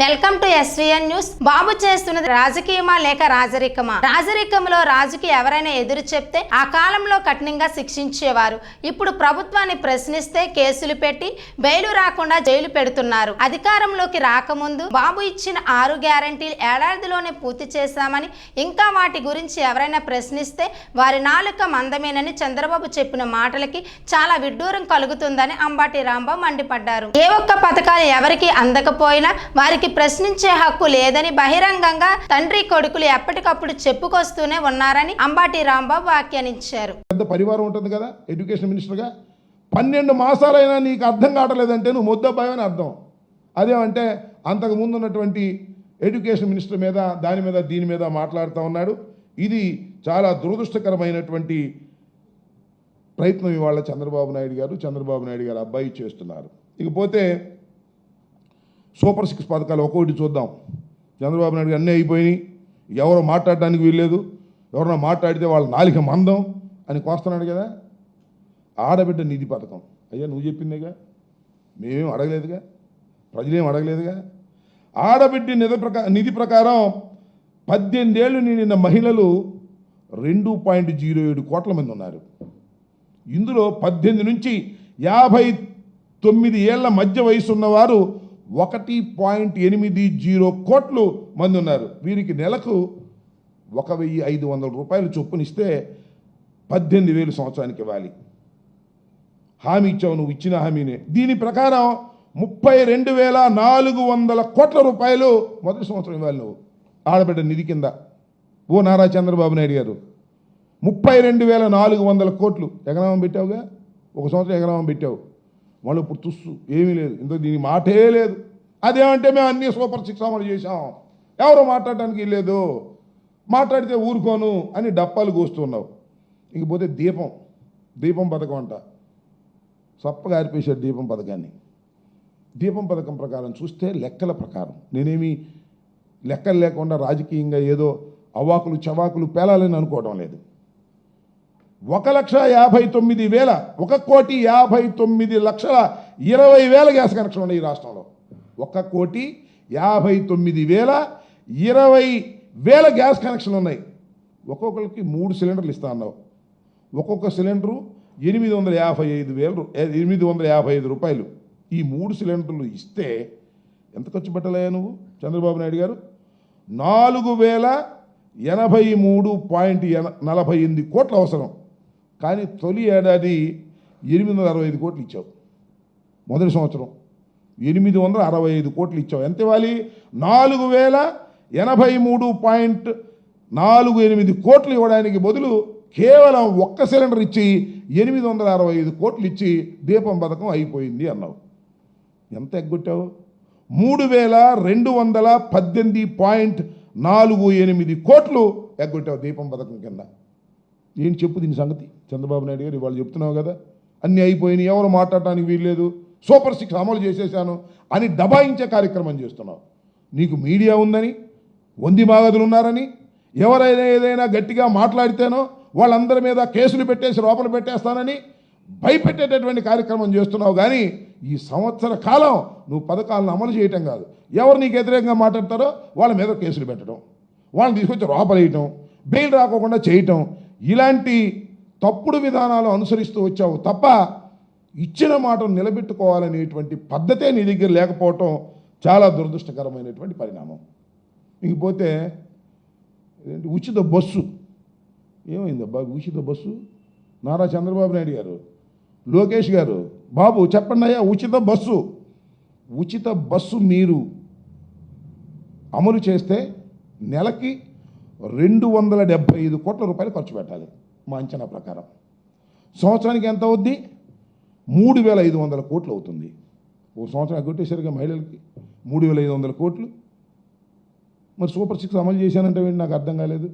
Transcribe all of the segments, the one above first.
Welcome to SVN news. Babu చేస్తున్నది రాజకీయమా లేక రాజరికమా? రాజరికంలో రాజుకి ఎవరైనా ఎదురు చెప్తే ఆ కాలంలో కఠినంగా శిక్షించేవారు. ఇప్పుడు ప్రభుత్వాన్ని ప్రశ్నిస్తే కేసులు పెట్టి బెయిలు రాకుండా జైలు పెడుతున్నారు. అధికారంలోకి రాకముందు బాబు ఇచ్చిన ఆరు గ్యారంటీలు ఏడాదిలోనే పూర్తి చేశామని ఇంకా వాటి గురించి ఎవరైనా ప్రశ్నిస్తే వారి నాలుక మందమేనని చంద్రబాబు చెప్పిన మాటలకి చాలా విడ్డూరం కలుగుతుందని అంబాటి రాంబాబు మండిపడ్డారు. ఏ ఒక్క పథకాలు ఎవరికి అందకపోయినా వారికి ప్రశ్నించే హక్కు లేదని బహిరంగంగా తండ్రి కొడుకులు ఎప్పటికప్పుడు చెప్పుకొస్తూనే ఉన్నారని అంబాటి రాంబాబు వ్యాఖ్యానించారు. పెద్ద పరివారం ఉంటుంది కదా ఎడ్యుకేషన్ మినిస్టర్గా. పన్నెండు మాసాలైనా నీకు అర్థం కావట్లేదంటే నువ్వు ముద్దబ్బాయి అర్థం. అదేమంటే అంతకు ముందు ఉన్నటువంటి ఎడ్యుకేషన్ మినిస్టర్ మీద దాని మీద దీని మీద మాట్లాడుతూ ఉన్నాడు. ఇది చాలా దురదృష్టకరమైనటువంటి ప్రయత్నం ఇవాళ చంద్రబాబు నాయుడు గారు చంద్రబాబు నాయుడు గారు అబ్బాయి చేస్తున్నారు. ఇకపోతే సూపర్ సిక్స్ పథకాలు ఒక్కొక్కటి చూద్దాం. చంద్రబాబు నాయుడు అన్నీ అయిపోయినాయి. ఎవరు మాట్లాడడానికి వీల్లేదు. ఎవరన్నా మాట్లాడితే వాళ్ళ నాలిక మందం అని కోస్తున్నాడు కదా. ఆడబిడ్డ నిధి పథకం. అయ్యా నువ్వు చెప్పిందేగా? మేమేం అడగలేదుగా? ప్రజలేం అడగలేదుగా? ఆడబిడ్డ నిధి ప్రకా నిధి ప్రకారం పద్దెనిమిదేళ్ళు నిండిన మహిళలు రెండు పాయింట్ జీరో ఏడు కోట్ల మంది ఉన్నారు. ఇందులో పద్దెనిమిది నుంచి యాభై తొమ్మిది ఏళ్ళ మధ్య వయసు ఉన్నవారు ఒకటి పాయింట్ ఎనిమిది జీరో కోట్లు మంది ఉన్నారు. వీరికి నెలకు ఒక వెయ్యి ఐదు వందల రూపాయలు చొప్పునిస్తే పద్దెనిమిది వేలు సంవత్సరానికి ఇవ్వాలి. హామీ ఇచ్చావు నువ్వు ఇచ్చిన హామీనే. దీని ప్రకారం ముప్పై రెండు వేల నాలుగు వందల కోట్ల రూపాయలు మొదటి సంవత్సరం ఇవ్వాలి నువ్వు. ఆడబిడ్డ నిధి కింద. ఓ నారా చంద్రబాబు నాయుడు గారు ముప్పై రెండు వేల నాలుగు వందల కోట్లు ఎగనామం పెట్టావుగా? ఒక సంవత్సరం ఎగనామం పెట్టావు. మళ్ళీ ఇప్పుడు తుస్సు ఏమీ లేదు. ఇంత దీని మాటే లేదు. అదేమంటే మేము అన్ని సూపర్ సిక్స్ అమలు చేశాం. ఎవరు మాట్లాడటానికి లేదు. మాట్లాడితే ఊరుకోను అని డప్పాలు కూస్తున్నావు. ఇంకపోతే దీపం దీపం పథకం అంట. సప్పగా ఆరిపేశాడు దీపం పథకాన్ని. దీపం పథకం ప్రకారం చూస్తే లెక్కల ప్రకారం. నేనేమి లెక్కలు లేకుండా రాజకీయంగా ఏదో అవాకులు చవాకులు పేలాలని అనుకోవడం లేదు. ఒక లక్ష యాభై తొమ్మిది వేల ఒక కోటి యాభై తొమ్మిది లక్షల ఇరవై వేల గ్యాస్ కనెక్షన్ ఉన్నాయి ఈ రాష్ట్రంలో. ఒక కోటి యాభై తొమ్మిది వేల ఇరవై వేల గ్యాస్ కనెక్షన్లు ఉన్నాయి. ఒక్కొక్కరికి మూడు సిలిండర్లు ఇస్తా అన్నావు. ఒక్కొక్క సిలిండరు ఎనిమిది వందల యాభై ఐదు వేలు ఎనిమిది వందల యాభై ఐదు రూపాయలు. ఈ మూడు సిలిండర్లు ఇస్తే ఎంత ఖర్చు పెట్టలయ్యా నువ్వు? చంద్రబాబు నాయుడు గారు? నాలుగు వేల ఎనభై మూడు పాయింట్ ఎన- నలభై ఎనిమిది కోట్ల అవసరం. కానీ తొలి ఏడాది ఎనిమిది వందల అరవై ఐదు కోట్లు ఇచ్చావు. మొదటి సంవత్సరం ఎనిమిది వందల అరవై ఐదు కోట్లు ఇచ్చావు. ఎంత ఇవ్వాలి? నాలుగు వేల ఎనభై మూడు పాయింట్ నాలుగు ఎనిమిది కోట్లు ఇవ్వడానికి బదులు కేవలం ఒక్క సిలిండర్ ఇచ్చి ఎనిమిది వందల అరవై ఐదు కోట్లు ఇచ్చి దీపం పథకం అయిపోయింది అన్నావు. ఎంత ఎగ్గొట్టావు? మూడు వేల రెండు వందల పద్దెనిమిది పాయింట్ నాలుగు ఎనిమిది కోట్లు ఎగ్గొట్టావు దీపం పథకం కింద. ఏం చెప్పు దీని సంగతి? చంద్రబాబు నాయుడు గారు ఇవాళ చెప్తున్నావు కదా అన్నీ అయిపోయినాయి ఎవరు మాట్లాడటానికి వీల్లేదు సూపర్ సిక్స్ అమలు చేసేసాను అని దబాయించే కార్యక్రమం చేస్తున్నావు. నీకు మీడియా ఉందని వంది మాగదులు ఉన్నారని ఎవరైనా ఏదైనా గట్టిగా మాట్లాడితేనో వాళ్ళందరి మీద కేసులు పెట్టేసి లోపల పెట్టేస్తానని భయపెట్టేటటువంటి కార్యక్రమం చేస్తున్నావు. కానీ ఈ సంవత్సర కాలం నువ్వు పథకాలను అమలు చేయటం కాదు. ఎవరు నీకు వ్యతిరేకంగా మాట్లాడతారో వాళ్ళ మీద కేసులు పెట్టడం వాళ్ళని తీసుకొచ్చి లోపలేయటం బెయిల్ రాకోకుండా చేయటం ఇలాంటి తప్పుడు విధానాలు అనుసరిస్తూ వచ్చావు తప్ప ఇచ్చిన మాటను నిలబెట్టుకోవాలనేటువంటి పద్ధతే నీ దగ్గర లేకపోవటం చాలా దురదృష్టకరమైనటువంటి పరిణామం. ఇకపోతే ఉచిత బస్సు. ఏమైంది బాబు ఉచిత బస్సు? నారా చంద్రబాబు నాయుడు గారు లోకేష్ గారు బాబు చెప్పండి అయ్యా ఉచిత బస్సు. ఉచిత బస్సు మీరు అమలు చేస్తే నెలకి రెండు వందల డెబ్బై ఐదు కోట్ల రూపాయలు ఖర్చు పెట్టాలి మా అంచనా ప్రకారం. సంవత్సరానికి ఎంత అవుద్ది? మూడు వేల ఐదు వందల కోట్లు అవుతుంది. ఓ సంవత్సరం అగ్గొట్టేసరిగా మహిళలకి మూడు వేల ఐదు వందల కోట్లు. మరి సూపర్ సిక్స్ అమలు చేశానంటే నాకు అర్థం కాలేదు.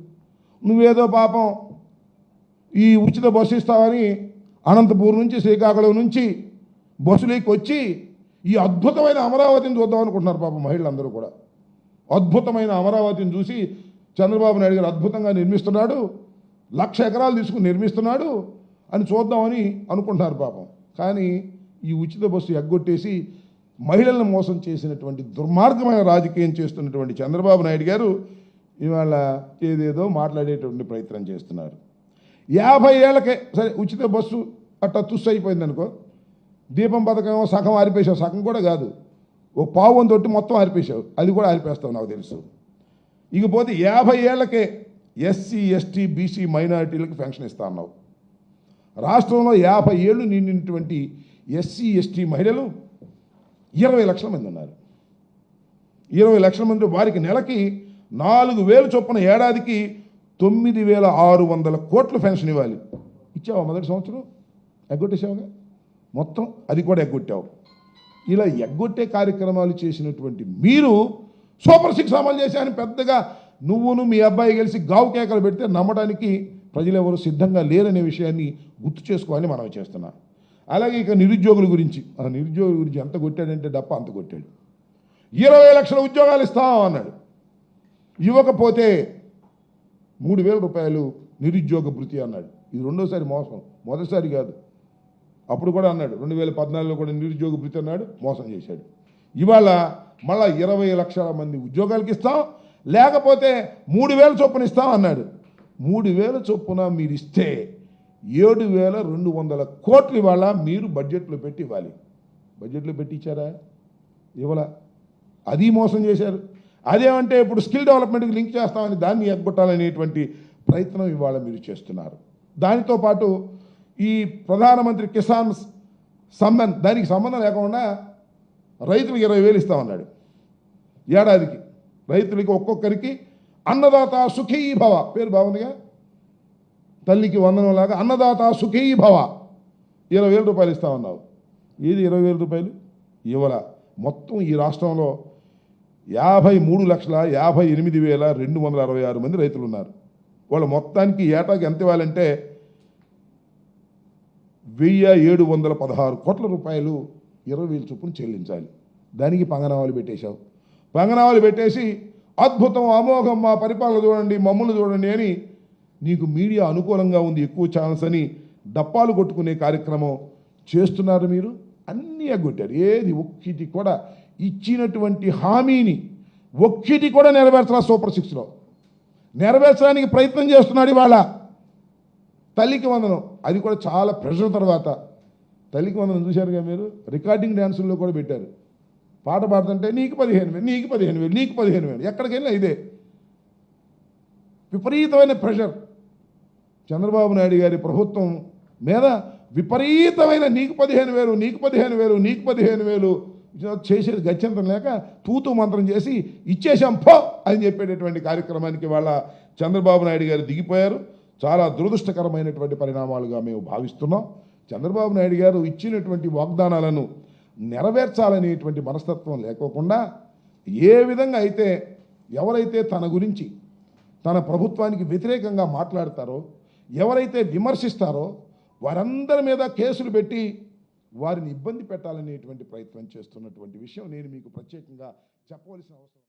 నువ్వేదో పాపం ఈ ఉచిత బస్సు ఇస్తావని అనంతపూర్ నుంచి శ్రీకాకుళం నుంచి బస్సులోకి వచ్చి ఈ అద్భుతమైన అమరావతిని చూద్దాం అనుకుంటున్నారు పాపం మహిళలందరూ కూడా. అద్భుతమైన అమరావతిని చూసి చంద్రబాబు నాయుడు గారు అద్భుతంగా నిర్మిస్తున్నాడు లక్ష ఎకరాలు తీసుకుని నిర్మిస్తున్నాడు అని చూద్దామని అనుకుంటున్నారు పాపం. కానీ ఈ ఉచిత బస్సు ఎగ్గొట్టేసి మహిళలను మోసం చేసినటువంటి దుర్మార్గమైన రాజకీయం చేస్తున్నటువంటి చంద్రబాబు నాయుడు గారు ఇవాళ ఏదేదో మాట్లాడేటువంటి ప్రయత్నం చేస్తున్నారు. యాభై ఏళ్ళకే సరే ఉచిత బస్సు అట్టా తుస్సు అయిపోయింది అనుకో దీపం పథకం సగం ఆరిపేసావు సగం కూడా కాదు. ఓ పావు వంద తొట్టి మొత్తం ఆరిపేసావు అది కూడా ఆరిపేస్తావు నాకు తెలుసు. ఇకపోతే యాభై ఏళ్ళకే ఎస్సీ ఎస్టీ బీసీ మైనారిటీలకు పెన్షన్ ఇస్తా అన్నావు. రాష్ట్రంలో యాభై ఏళ్ళు నిండినటువంటి ఎస్సీ ఎస్టీ మహిళలు ఇరవై లక్షల మంది ఉన్నారు. ఇరవై లక్షల మంది వారికి నెలకి నాలుగు వేలు చొప్పున ఏడాదికి తొమ్మిది వేల ఆరు వందల కోట్లు పెన్షన్ ఇవ్వాలి. ఇచ్చావా మొదటి సంవత్సరం? ఎగ్గొట్టేసావుగా మొత్తం అది కూడా ఎగ్గొట్టావు. ఇలా ఎగ్గొట్టే కార్యక్రమాలు చేసినటువంటి మీరు సూపర్ సిక్స్ అమలు చేశాను పెద్దగా నువ్వును మీ అబ్బాయి కలిసి గావు కేకలు పెడితే నమ్మడానికి ప్రజలు ఎవరు సిద్ధంగా లేరనే విషయాన్ని గుర్తు చేసుకోవాలని మనం చేస్తున్నాం. అలాగే ఇక నిరుద్యోగుల గురించి ఆ నిరుద్యోగుల గురించి ఎంత కొట్టాడంటే డప్ప అంత కొట్టాడు. ఇరవై లక్షల ఉద్యోగాలు ఇస్తాం అన్నాడు. ఇవ్వకపోతే మూడు వేల రూపాయలు నిరుద్యోగ భృతి అన్నాడు. ఇది రెండోసారి మోసం మొదటిసారి కాదు. అప్పుడు కూడా అన్నాడు రెండు వేల పద్నాలుగులో కూడా నిరుద్యోగ భృతి అన్నాడు మోసం చేశాడు. ఇవాళ మళ్ళా ఇరవై లక్షల మంది ఉద్యోగాలకి ఇస్తాం లేకపోతే మూడు వేల చొప్పున ఇస్తాం అన్నాడు. మూడు వేల చొప్పున మీరు ఇస్తే ఏడు వేల రెండు వందల కోట్లు ఇవాళ మీరు బడ్జెట్లో పెట్టి ఇవ్వాలి. బడ్జెట్లో పెట్టి ఇచ్చారా? ఇవ్వాల. అది మోసం చేశారు. అదేమంటే ఇప్పుడు స్కిల్ డెవలప్మెంట్కి లింక్ చేస్తామని దాన్ని ఎగ్గొట్టాలనేటువంటి ప్రయత్నం ఇవాళ మీరు చేస్తున్నారు. దానితో పాటు ఈ ప్రధానమంత్రి కిసాన్ సమ్మన్ దానికి సంబంధం లేకుండా రైతులకు ఇరవై వేలు ఇస్తామన్నాడు ఏడాదికి రైతులకి ఒక్కొక్కరికి అన్నదాత సుఖీ భవ. పేరు బాగుందిగా? తల్లికి వందనం లాగా అన్నదాత సుఖీ భవ. ఇరవై వేల రూపాయలు ఇస్తామన్నావు ఏది ఇరవై వేల రూపాయలు? ఇవ్వాల మొత్తం ఈ రాష్ట్రంలో యాభై మూడు లక్షల యాభై ఎనిమిది వేల రెండు వందల అరవై ఆరు మంది రైతులు ఉన్నారు. వాళ్ళ మొత్తానికి ఏటాకి ఎంత ఇవ్వాలంటే వెయ్యి ఏడు వందల పదహారు కోట్ల రూపాయలు ఇరవై వేలు చొప్పున చెల్లించాలి. దానికి పంగనామాలు పెట్టేశావు. పంగనామాలు పెట్టేసి అద్భుతం అమోఘం మా పరిపాలన చూడండి మమ్మల్ని చూడండి అని నీకు మీడియా అనుకూలంగా ఉంది ఎక్కువ ఛాన్స్ అని డప్పాలు కొట్టుకునే కార్యక్రమం చేస్తున్నారు మీరు. అన్నీ అగ్గొట్టారు ఏది ఒక్కటి కూడా ఇచ్చినటువంటి హామీని ఒక్కటి కూడా నెరవేర్చరా సూపర్ సిక్స్లో. నెరవేర్చడానికి ప్రయత్నం చేస్తున్నాడు ఇవాళ. తల్లికి వందనం. అది కూడా చాలా ప్రెషర్ తర్వాత. తల్లికి వందనం చూశారుగా మీరు? రికార్డింగ్ డ్యాన్సుల్లో కూడా పెట్టారు. పాట పాడుతుంటే నీకు పదిహేను వేలు నీకు పదిహేను వేలు నీకు పదిహేను వేలు ఎక్కడికి వెళ్ళినా ఇదే. విపరీతమైన ప్రెషర్ చంద్రబాబు నాయుడు గారి ప్రభుత్వం మీద విపరీతమైన నీకు పదిహేను వేలు నీకు పదిహేను వేలు నీకు పదిహేను వేలు చేసేది గత్యంతరం లేక తూతూ మంత్రం చేసి ఇచ్చేసాం పో అని చెప్పేటటువంటి కార్యక్రమానికి వాళ్ళ చంద్రబాబు నాయుడు గారు దిగిపోయారు. చాలా దురదృష్టకరమైనటువంటి పరిణామాలుగా మేము భావిస్తున్నాం. చంద్రబాబు నాయుడు గారు ఇచ్చినటువంటి వాగ్దానాలను నెరవేర్చాలనేటువంటి మనస్తత్వం లేకోకుండా ఏ విధంగా అయితే ఎవరైతే తన గురించి తన ప్రభుత్వానికి వ్యతిరేకంగా మాట్లాడతారో ఎవరైతే విమర్శిస్తారో వారందరి మీద కేసులు పెట్టి వారిని ఇబ్బంది పెట్టాలనేటువంటి ప్రయత్నం చేస్తున్నటువంటి విషయం నేను మీకు ప్రత్యేకంగా చెప్పవలసిన అవసరం.